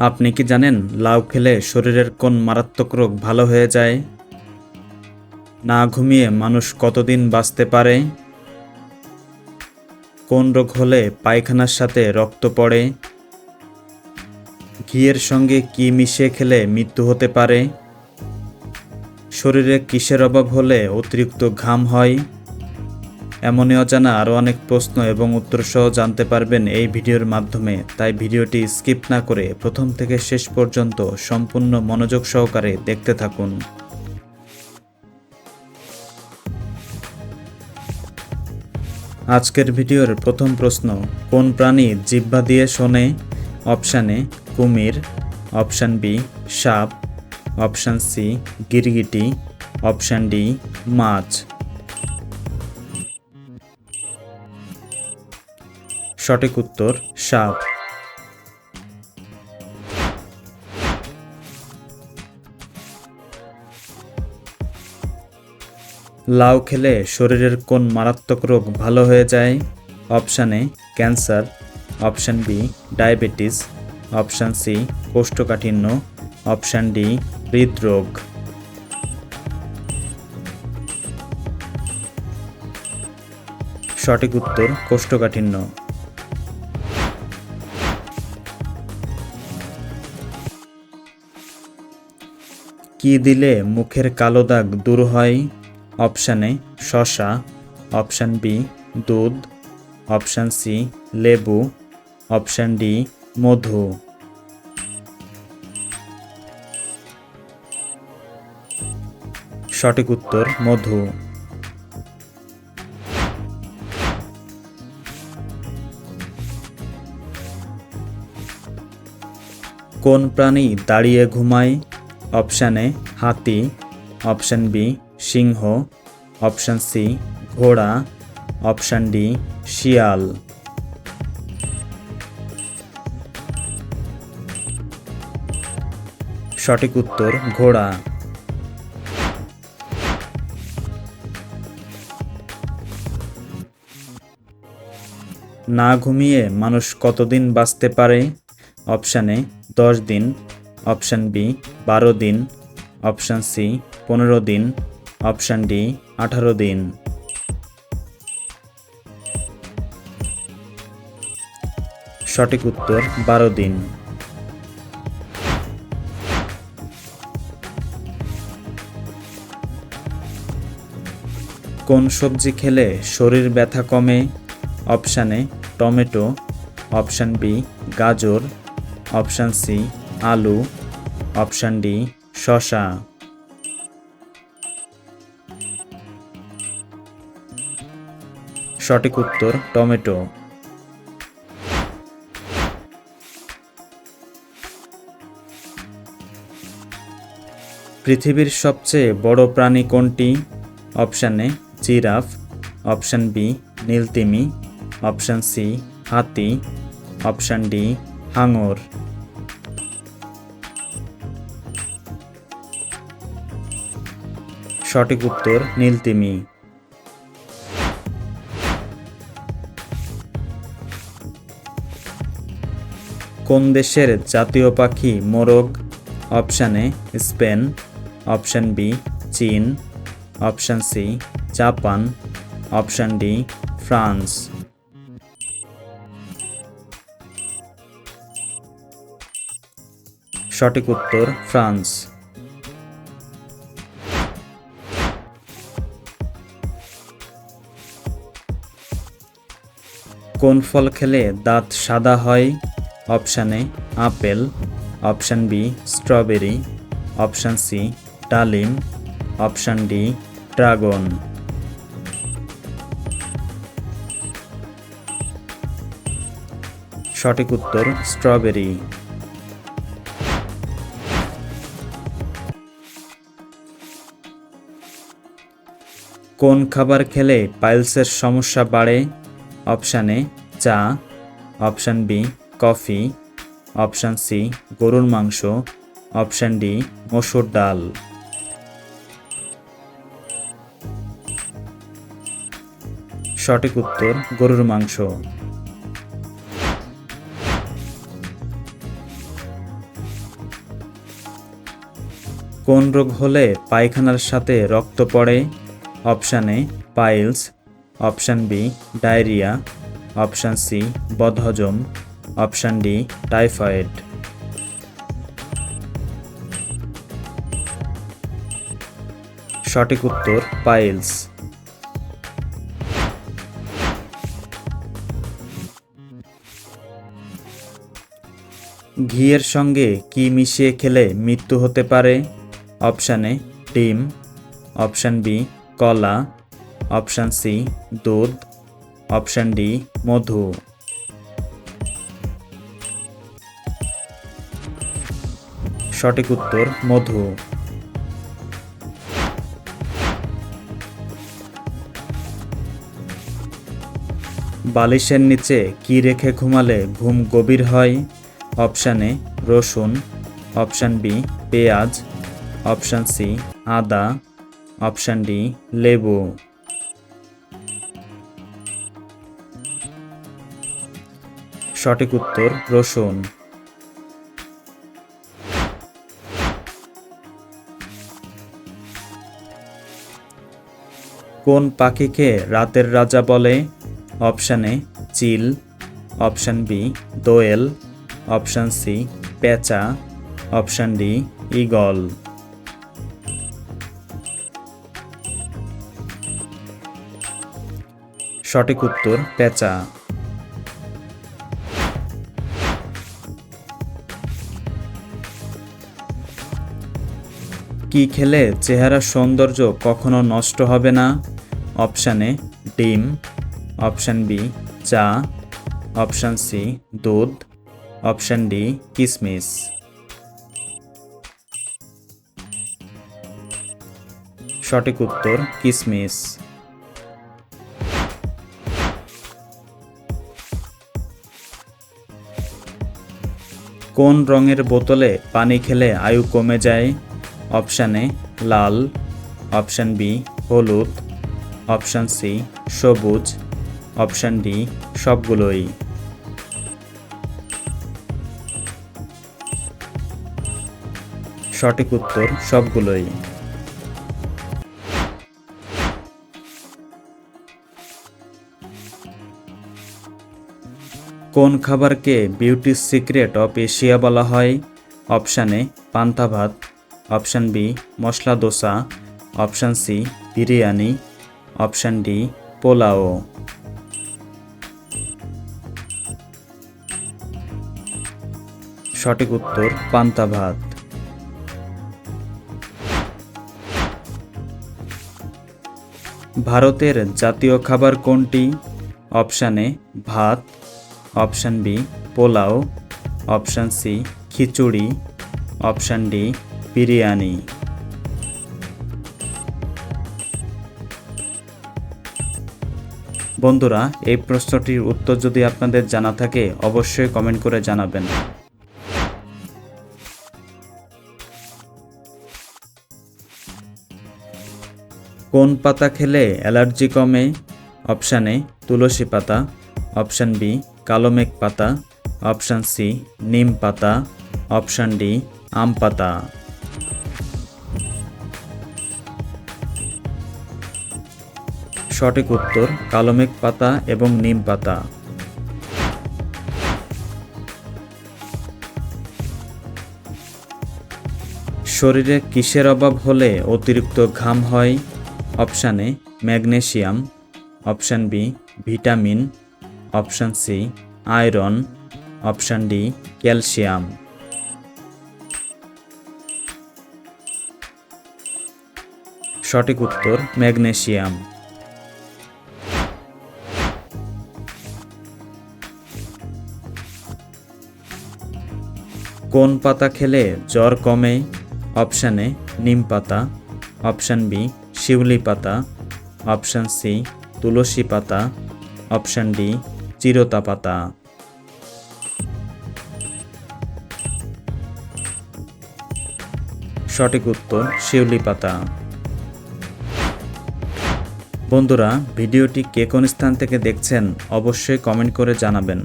আপনি কি জানেন লাউ খেলে শরীরের কোন মারাত্মক রোগ ভালো হয়ে যায়? না ঘুমিয়ে মানুষ কতদিন বাঁচতে পারে? কোন রোগ হলে পায়খানার সাথে রক্ত পড়ে? ঘিয়ের সঙ্গে কি মিশিয়ে খেলে মৃত্যু হতে পারে? শরীরে কিসের অভাব হলে অতিরিক্ত ঘাম হয়? এমনই অজানা আরও অনেক প্রশ্ন এবং উত্তর সহ জানতে পারবেন এই ভিডিওর মাধ্যমে। তাই ভিডিওটি স্কিপ না করে প্রথম থেকে শেষ পর্যন্ত সম্পূর্ণ মনোযোগ সহকারে দেখতে থাকুন। আজকের ভিডিওর প্রথম প্রশ্ন, কোন প্রাণী জিহ্বা দিয়ে শোনে? অপশান কুমির। অপশান বি, সাপ। অপশান সি, গিরগিটি। অপশান ডি, মাছ। সঠিক উত্তর, সাপ। লাউ খেলে শরীরের কোন মারাত্মক রোগ ভালো হয়ে যায়? Option A, cancer. Option B, diabetes. Option C, কোষ্ঠকাঠিন্য। অপশান ডি, হৃদরোগ। সঠিক উত্তর, কোষ্ঠকাঠিন্য। কি দিলে মুখের কালো দাগ দূর হয়? অপশান এ, শশা। অপশান বি, দুধ। অপশান সি, লেবু। অপশান ডি, মধু। সঠিক উত্তর, মধু। কোন প্রাণী দাঁড়িয়ে ঘুমায়? অপশান এ হাতি, অপশান বি সিংহ, অপশান সি ঘোড়া, অপশান ডি শিয়াল। সঠিক উত্তর ঘোড়া। না ঘুমিয়ে মানুষ কতদিন বাঁচতে পারে? অপশান দশ দিন। অপশান বি, বারো দিন। অপশান সি, পনেরো দিন। অপশান ডি, আঠারো দিন। সঠিক উত্তর, বারো দিন। কোন সবজি খেলে শরীর ব্যথা কমে? Option A tomato. Option B, গাজর। অপশান সি আলু অপশান ডি শশা সঠিক উত্তর, টমেটো। পৃথিবীর সবচেয়ে বড় প্রাণী কোনটি? Option giraffe. অপশান বি নীলতিমি। অপশান সি হাতি। অপশান ডি হাঙর। সঠিক উত্তর নীলতিমি কোন দেশের জাতীয় পাখি মোরগ? Option A, Spain. Option B, চীন। Option C, Japan. Option D, France. সঠিক উত্তর, ফ্রান্স। কোন ফল খেলে দাঁত সাদা হয়? Option A, apple. Option B, strawberry. Option C, ডালিম। Option D, dragon. সঠিক উত্তর, স্ট্রবেরি। কোন খাবার খেলে পাইলসের সমস্যা বাড়ে? অপশান এ চা, option B coffee, option C গরুর মাংস, অপশান ডি মসুর ডাল। সঠিক উত্তর, গরুর মাংস। কোন রোগ হলে পায়খানার সাথে রক্ত পড়ে? Option piles option B, diarrhoea. Option C, বদহজম। Option D, typhoid. সঠিক উত্তর, পাইলস। ঘিয়ের সঙ্গে কি মিশিয়ে খেলে মৃত্যু হতে পারে? অপশানে ডিম। অপশান বি, কলা। অপশান সি, দুধ। অপশান ডি, মধু। সঠিক উত্তর, মধু। বালিশের নিচে কি রেখে ঘুমালে ঘুম গভীর হয়? অপশান রসুন। অপশান বি, পেঁয়াজ। অপশান সি, আদা। অপশান ডি, লেবু। সঠিক উত্তর রসুন। কোন পাখিকে রাতের রাজা বলে? অপশান এ, চিল। অপশান বি, দোয়েল। অপশান সি, পেঁচা। অপশান ডি ইগল সঠিক উত্তর, পেঁচা। কি খেলে চেহারার সৌন্দর্য কখনো নষ্ট হবে না? অপশান এ, ডিম। অপশান বি, চা। অপশান সি, দুধ। অপশান ডি, কিসমিস। সঠিক উত্তর, কিসমিস। কোন রঙের বোতলে পানি খেলে আয়ু কমে যায়? অপশান এ লাল, অপশান বি হলুদ, অপশান সি সবুজ, অপশান ডি সবগুলোই। সঠিক উত্তর সবগুলোই। কোন খাবারকে বিউটি সিক্রেট অফ এশিয়া বলা হয়? অপশানে পান্তা ভাত option B, masala dosa. Option C, biryani. Option D, pulao. সঠিক উত্তর, পান্তা ভাত। ভারতের জাতীয় খাবার কোনটি? অপশান এ, ভাত। Option B, pulao. Option C, khichdi. Option D biryani. বন্ধুরা, এই প্রশ্নটির উত্তর যদি আপনাদের জানা থাকে, অবশ্যই কমেন্ট করে জানাবেন। কোন পাতা খেলে অ্যালার্জি কমে? অপশান এ, তুলসী পাতা। অপশান বি, কালো মেঘ পাতা। অপশান সি, নিম পাতা। অপশান ডি, আম পাতা। সঠিক উত্তর কালো মেঘ পাতা এবং নিম পাতা। শরীরে কিসের অভাব হলে অতিরিক্ত ঘাম হয়? Option A, magnesium. Option B, vitamin. Option C, iron. Option D, calcium. সঠিক উত্তর, ম্যাগনেসিয়াম। কোন পাতা খেলে জ্বর কমে? অপশান এ, নিম পাতা। অপশান বি, শিউলি পাতা। অপশান সি, তুলসী পাতা। অপশান ডি, চিরতা পাতা। সঠিক উত্তর, শিউলি পাতা। বন্ধুরা, ভিডিওটি কে কোন স্থান থেকে দেখছেন, অবশ্যই কমেন্ট করে জানাবেন।